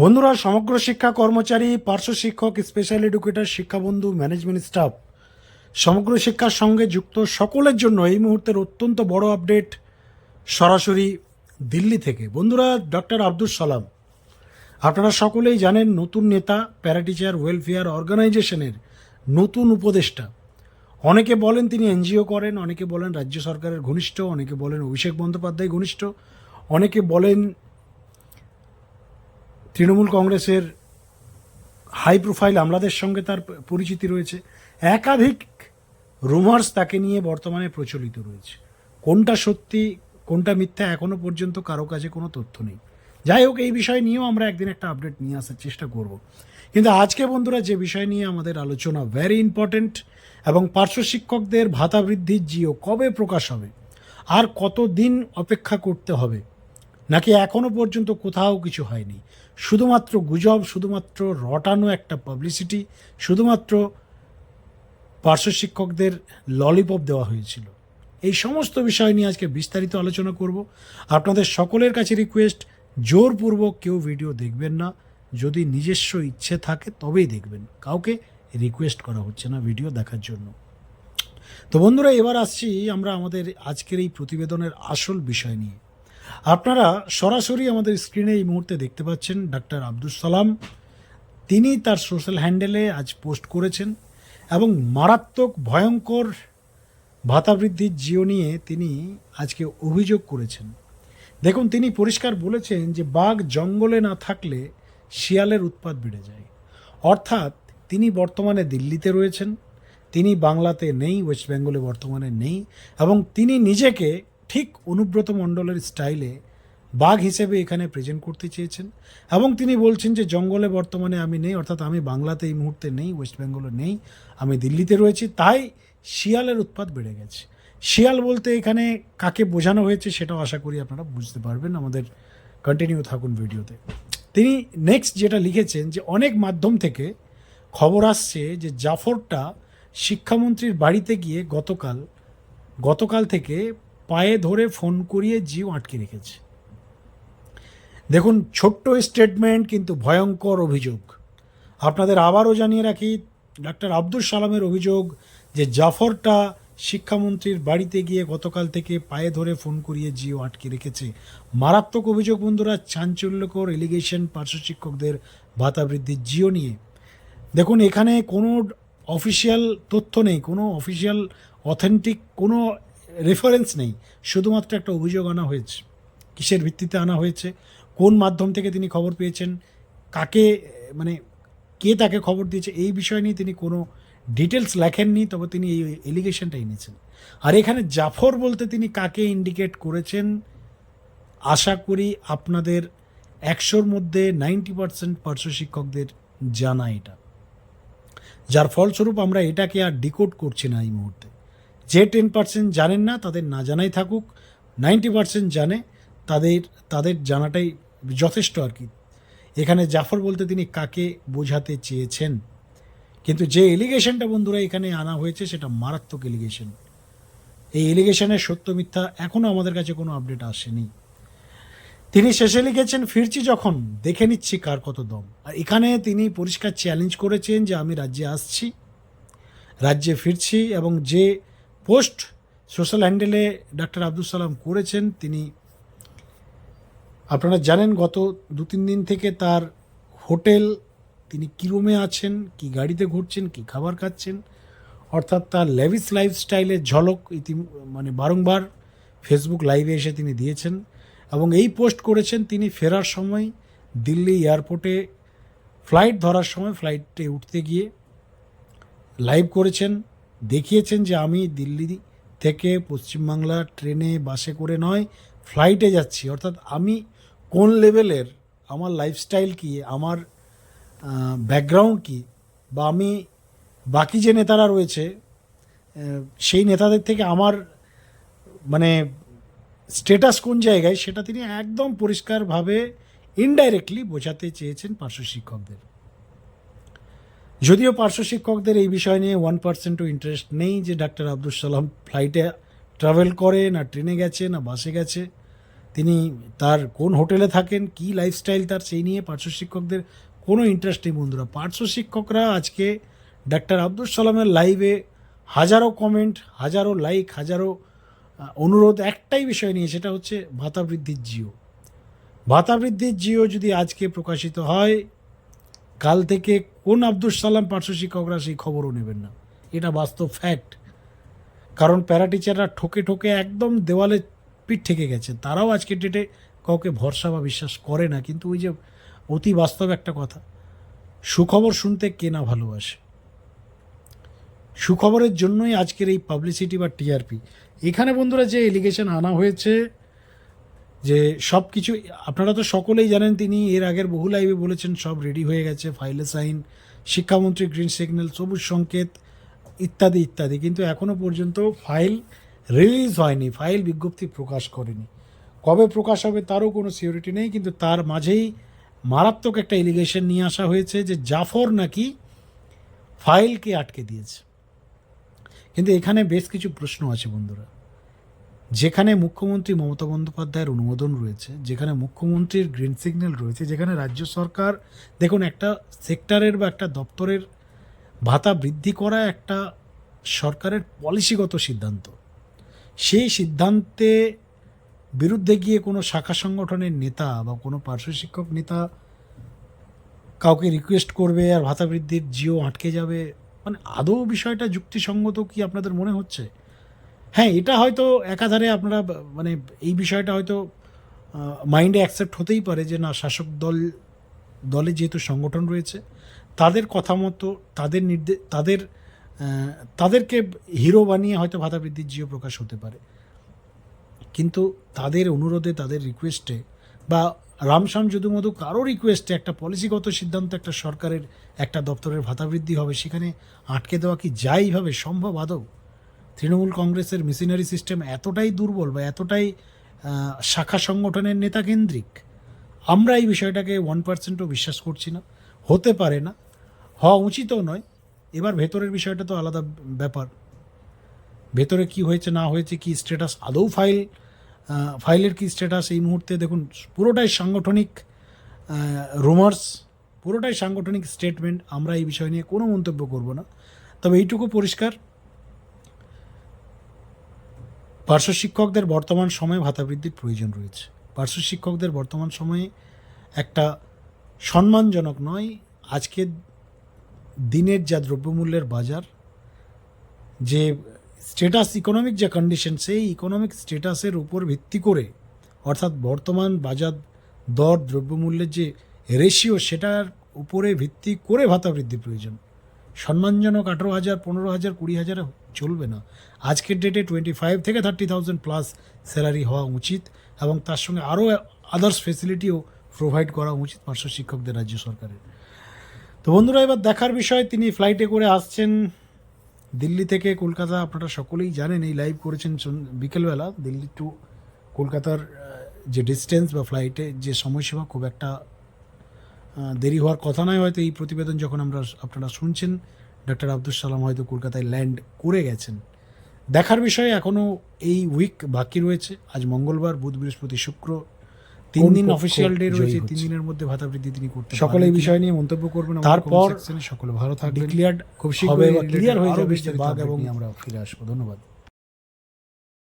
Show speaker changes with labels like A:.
A: বন্ধুরা সমগ্র শিক্ষা কর্মচারী, পার্শ্ব শিক্ষক স্পেশাল এডুকেটর শিক্ষাবন্ধু ম্যানেজমেন্ট স্টাফ সমগ্র শিক্ষার সঙ্গে যুক্ত সকলের জন্য এই মুহূর্তের অত্যন্ত বড় আপডেট সরাসরি দিল্লি থেকে। বন্ধুরা ডক্টর আব্দুল সালাম, আপনারা সকলেই জানেন নতুন নেতা প্যারাটিচার ওয়েলফেয়ার অর্গানাইজেশনের নতুন উপদেষ্টা। অনেকে বলেন তিনি এনজিও করেন, অনেকে বলেন রাজ্য সরকারের ঘনিষ্ঠ, অনেকে বলেন অভিষেক বন্দ্যোপাধ্যায় ঘনিষ্ঠ, অনেকে বলেন তৃণমূল কংগ্রেসের হাই প্রোফাইল আমলাদের সঙ্গে তার পরিচিতি রয়েছে। একাধিক রুমার্স তাকে নিয়ে বর্তমানে প্রচলিত রয়েছে। কোনটা সত্যি, কোনটা মিথ্যা এখনও পর্যন্ত কারও কাছে কোনো তথ্য নেই। যাই হোক, এই বিষয় নিয়েও আমরা একদিন একটা আপডেট নিয়ে আসার চেষ্টা করব। কিন্তু আজকে বন্ধুরা, যে বিষয় নিয়ে আমাদের আলোচনা ভেরি ইম্পর্ট্যান্ট এবং পার্শ্ব শিক্ষকদের ভাতা বৃদ্ধির জিও কবে প্রকাশ হবে, আর কত দিন অপেক্ষা করতে হবে নাকি এখনও পর্যন্ত কোথাও কিছু হয়নি? শুধুমাত্র গুজব, শুধুমাত্র রটানো একটা পাবলিসিটি শুধুমাত্র পার্শ্ব শিক্ষকদের ললিপপ দেওয়া হয়েছিল। এই সমস্ত বিষয় নিয়ে আজকে বিস্তারিত আলোচনা করব। আপনাদের সকলের কাছে রিকোয়েস্ট জোরপূর্বক কেউ ভিডিও দেখবেন না। যদি নিজস্ব ইচ্ছে থাকে, তবেই দেখবেন। কাউকে রিকোয়েস্ট করা হচ্ছে না ভিডিও দেখার জন্য। তো বন্ধুরা, এবার আসছি আমরা আমাদের আজকের এই প্রতিবেদনের আসল বিষয় নিয়ে। আপনারা সরাসরি আমাদের স্ক্রিনে এই মুহূর্তে দেখতে পাচ্ছেন ডাক্তার আব্দুল সালাম। তিনি তার সোশ্যাল হ্যান্ডেলে আজ পোস্ট করেছেন এবং মারাত্মক ভয়ঙ্কর ভাতা বৃদ্ধির জিও নিয়ে তিনি আজকে অভিযোগ করেছেন। দেখুন, তিনি পরিষ্কার বলেছেন যে বাঘ জঙ্গলে না থাকলে শিয়ালের উৎপাত বেড়ে যায়। অর্থাৎ তিনি বর্তমানে দিল্লিতে রয়েছেন, তিনি বাংলাতে নেই, ওয়েস্ট বেঙ্গলে বর্তমানে নেই এবং তিনি নিজেকে ঠিক অনুব্রত মণ্ডলের স্টাইলে বাঘ হিসেবে এখানে প্রেজেন্ট করতে চেয়েছেন এবং তিনি বলছেন যে, জঙ্গলে বর্তমানে আমি নেই, অর্থাৎ আমি বাংলাতে এই মুহূর্তে নেই, ওয়েস্ট বেঙ্গলে নেই, আমি দিল্লিতে রয়েছি, তাই শিয়ালের উৎপাত বেড়ে গেছে। শিয়াল বলতে এখানে কাকে বোঝানো হয়েছে সেটাও আশা করি আপনারা বুঝতে পারবেন আমাদের কন্টিনিউ থাকুন ভিডিওতে। তিনি নেক্সট যেটা লিখেছেন যে, অনেক মাধ্যম থেকে খবর আসছে যে, জাফরটা শিক্ষামন্ত্রীর বাড়িতে গিয়ে গতকাল গতকাল থেকে পায়ে ধরে ফোন করিয়ে জিও আটকে রেখেছে। দেখুন, ছোট্ট স্টেটমেন্ট কিন্তু ভয়ঙ্কর অভিযোগ। আপনাদের আবারও জানিয়ে রাখি, ডাক্তার আব্দুল সালামের অভিযোগ যে জাফরটা শিক্ষামন্ত্রীর বাড়িতে গিয়ে গতকাল থেকে পায়ে ধরে ফোন করিয়ে জিও আটকে রেখেছে। মারাত্মক অভিযোগ বন্ধুরা, চাঞ্চল্যকর এলিগেশন পার্শ্ব শিক্ষকদের ভাতা বৃদ্ধির জিও নিয়ে। দেখুন, এখানে কোনো অফিসিয়াল তথ্য নেই, কোনো অফিসিয়াল অথেন্টিক কোনো রেফারেন্স নেই, শুধুমাত্র একটা অভিযোগ আনা হয়েছে, কিসের ভিত্তিতে আনা হয়েছে, কোন মাধ্যম থেকে তিনি খবর পেয়েছেন, কাকে মানে কে তাকে খবর দিয়েছে, এই বিষয় নিয়ে তিনি কোনো ডিটেলস লেখেননি, তবে তিনি এই এলিগেশনটা এনেছেন। আর এখানে জাফর বলতে তিনি কাকে ইন্ডিকেট করেছেন, আশা করি আপনাদের একশোর মধ্যে নাইনটি পার্সেন্ট পার্শ্ব শিক্ষকদের জানা এটা। যার ফলস্বরূপ আমরা এটাকে আর ডিকোড করছি না এই মুহূর্তে। যে টেন পার্সেন্ট জানেন না, তাদের না জানাই থাকুক। নাইনটি পার্সেন্ট জানে, তাদের তাদের জানাটাই যথেষ্ট আর কি। এখানে জাফর বলতে তিনি কাকে বোঝাতে চেয়েছেন? কিন্তু যে এলিগেশনটা বন্ধুরা এখানে আনা হয়েছে, সেটা মারাত্মক এলিগেশন। এই এলিগেশনের সত্য মিথ্যা এখনও আমাদের কাছে কোনো আপডেট আসেনি। তিনি শেষে লিখেছেন, ফিরছি যখন, দেখে নিচ্ছি কার কত দম। আর এখানে তিনি পরিষ্কার চ্যালেঞ্জ করেছেন যে আমি রাজ্যে আসছি। রাজ্যে ফিরছি এবং যে পোস্ট সোশ্যাল হ্যান্ডেলে ডাক্তার আব্দুল সালাম করেছেন, তিনি আপনারা জানেন গত দু তিন দিন থেকে তার হোটেল, তিনি কী রুমে আছেন, কি গাড়িতে ঘুরছেন, কি খাবার খাচ্ছেন, অর্থাৎ তার লেভিস লাইফস্টাইলের ঝলক ইতি মানে বারংবার ফেসবুক লাইভে এসে তিনি দিয়েছেন এবং এই পোস্ট করেছেন তিনি ফেরার সময় দিল্লি এয়ারপোর্টে, ফ্লাইট ধরার সময় ফ্লাইটে উঠতে গিয়ে লাইভ করেছেন। দেখিয়েছেন যে আমি দিল্লি থেকে পশ্চিমবাংলা ট্রেনে, বাসে করে নয় ফ্লাইটে যাচ্ছি। অর্থাৎ আমি কোন লেভেলের আমার লাইফস্টাইল কী, আমার ব্যাকগ্রাউন্ড কী, বা আমি বাকি যে নেতারা রয়েছে সেই নেতাদের থেকে আমার মানে স্টেটাস কোন জায়গায়, সেটা তিনি একদম পরিষ্কারভাবে ইনডাইরেক্টলি বোঝাতে চেয়েছেন পার্শ্ব শিক্ষকদের। যদিও পার্শ্ব শিক্ষকদের এই বিষয় নিয়ে ওয়ান পার্সেন্টও ইন্টারেস্ট নেই যে ডাক্তার আব্দুল সালাম ফ্লাইটে ট্রাভেল করে না ট্রেনে গেছে না বাসে গেছে। তিনি তার কোন হোটেলে থাকেন, কি লাইফস্টাইল তার, সেই নিয়ে পার্শ্ব শিক্ষকদের কোনো ইন্টারেস্ট নেই বন্ধুরা। পার্শ্ব শিক্ষকরা আজকে ডাক্তার আব্দুল সালামের লাইভে হাজারো কমেন্ট হাজারো লাইক হাজারো অনুরোধ, একটাই বিষয় নিয়ে, সেটা হচ্ছে ভাতা বৃদ্ধির জিও। ভাতা বৃদ্ধির জিও যদি আজকে প্রকাশিত হয়, কাল থেকে কোন আব্দুল সালাম পার্শ্ব শিক্ষকরা সেই খবরও নেবেন না। এটা বাস্তব ফ্যাক্ট কারণ প্যারা টিচাররা ঠকে ঠকে একদম দেওয়ালে পিঠ ঠেকে গেছে। তারাও আজকের ডেটে কাউকে ভরসা বা বিশ্বাস করে না। কিন্তু ওই যে অতি বাস্তব একটা কথা। সুখবর শুনতে কে না ভালোবাসে? সুখবরের জন্যই আজকের এই পাবলিসিটি বা টিআরপি এখানে বন্ধুরা যে এলিগেশন আনা হয়েছে যে সব কিছু আপনারা তো সকলেই জানেন তিনি এর আগের বহু লাইভে বলেছেন, সব রেডি হয়ে গেছে ফাইলে সাইন শিক্ষামন্ত্রী গ্রিন সিগন্যাল সবুজ সংকেত, ইত্যাদি ইত্যাদি। কিন্তু এখনও পর্যন্ত ফাইল রিলিজ হয়নি ফাইল বিজ্ঞপ্তি প্রকাশ করেনি। কবে প্রকাশ হবে তারও কোনো সিওরিটি নেই, কিন্তু তার মাঝেই মারাত্মক একটা এলিগেশন নিয়ে আসা হয়েছে যে জাফর নাকি ফাইলকে আটকে দিয়েছে। কিন্তু এখানে বেশ কিছু প্রশ্ন আছে বন্ধুরা। যেখানে মুখ্যমন্ত্রী মমতা বন্দ্যোপাধ্যায়ের অনুমোদন রয়েছে, যেখানে মুখ্যমন্ত্রীর গ্রিন সিগন্যাল রয়েছে, যেখানে রাজ্য সরকার, দেখুন একটা সেক্টরের বা একটা দপ্তরের ভাতা বৃদ্ধি করা একটা সরকারের পলিসিগত সিদ্ধান্ত। সেই সিদ্ধান্তে বিরুদ্ধে গিয়ে কোনো শাখা সংগঠনের নেতা বা কোনো পার্শ্ব শিক্ষক নেতা কাউকে রিকোয়েস্ট করবে আর ভাতা বৃদ্ধির জিও আটকে যাবে মানে আদৌ বিষয়টা যুক্তিসঙ্গত কি আপনাদের মনে হচ্ছে? হ্যাঁ এটা হয়তো একাধারে আপনারা মানে এই বিষয়টা হয়তো মাইন্ডে অ্যাকসেপ্ট হতেই পারে যে না, শাসক দল, দলে যেহেতু সংগঠন রয়েছে, তাদের কথা মতো, তাদের নির্দেশ তাদের তাদেরকে হিরো বানিয়ে হয়তো ভাতা বৃদ্ধির জিও প্রকাশ হতে পারে। কিন্তু তাদের অনুরোধে, তাদের রিকোয়েস্টে বা রামশ্যাম যদুমধু কারও রিকোয়েস্টে একটা পলিসিগত সিদ্ধান্ত একটা সরকারের, একটা দপ্তরের ভাতা বৃদ্ধি হবে, সেখানে আটকে দেওয়া কি যাইভাবে সম্ভব আদৌ? তৃণমূল কংগ্রেসের মিশনারি সিস্টেম এতটাই দুর্বল বা এতটাই শাখা সংগঠনের নেতা কেন্দ্রিক আমরা এই বিষয়টাকে ওয়ান পার্সেন্টও বিশ্বাস করছি না। হতে পারে না, হওয়া উচিতও নয়। এবার ভেতরের বিষয়টা তো আলাদা ব্যাপার। ভেতরে কি হয়েছে, না হয়েছে, কি স্ট্যাটাস আদৌ ফাইল ফাইলের কি স্ট্যাটাস এই মুহূর্তে দেখুন, পুরোটাই সাংগঠনিক রুমার্স পুরোটাই সাংগঠনিক স্টেটমেন্ট আমরা এই বিষয় নিয়ে কোনো মন্তব্য করব না। তবে এইটুকু পরিষ্কার পার্শ্ব শিক্ষকদের বর্তমান সময়ে ভাতা বৃদ্ধির প্রয়োজন রয়েছে। পার্শ্ব শিক্ষকদের বর্তমান সময়ে একটা সম্মানজনক নয়, আজকের দিনের যা দ্রব্যমূল্যের বাজার, যে স্টেটাস ইকোনমিক যে কন্ডিশন সেই ইকোনমিক স্টেটাসের উপর ভিত্তি করে, অর্থাৎ বর্তমান বাজার দর, দ্রব্যমূল্যের যে রেশিও সেটার উপরে ভিত্তি করে ভাতা বৃদ্ধি প্রয়োজন। সম্মানজনক আঠেরো হাজার, পনেরো হাজার, কুড়ি হাজার চলবে না। আজকের ডেটে টোয়েন্টি ফাইভ থেকে থার্টি থাউজেন্ড প্লাস স্যালারি হওয়া উচিত এবং তার সঙ্গে আরও আদার্স ফেসিলিটিও প্রোভাইড করা উচিত পার্শ্ব শিক্ষকদের রাজ্য সরকারের। তো বন্ধুরা, এবার দেখার বিষয়, তিনি ফ্লাইটে করে আসছেন দিল্লি থেকে কলকাতা। আপনারা সকলেই জানেন, এই লাইভ করেছেন বিকেলবেলা দিল্লি টু কলকাতার যে ডিস্টেন্স বা ফ্লাইটে যে সময়সীমা খুব একটা দেরি হওয়ার কথা নয় হয়তো এই প্রতিবেদন যখন আমরা আপনারা শুনছেন ডক্টর আব্দুল সালাম হয়তো কলকাতায় ল্যান্ড করে গেছেন। দেখার বিষয়ে এখনও এই উইক বাকি রয়েছে। আজ মঙ্গলবার বুধ বৃহস্পতি শুক্র তিন দিন অফিসিয়াল ডে রয়েছে তিন দিনের মধ্যে ভাতা বৃদ্ধি তিনি করতে
B: সকলে এই বিষয় নিয়ে মন্তব্য করবেন
A: তারপর।
B: সকলে ভালো থাকবেন।
A: ডিক্লিয়ার্ড
B: খুব শীঘ্রই
A: ক্লিয়ার হয়ে যাবে বাঘ এবং আমরা ফিরে আসব। ধন্যবাদ।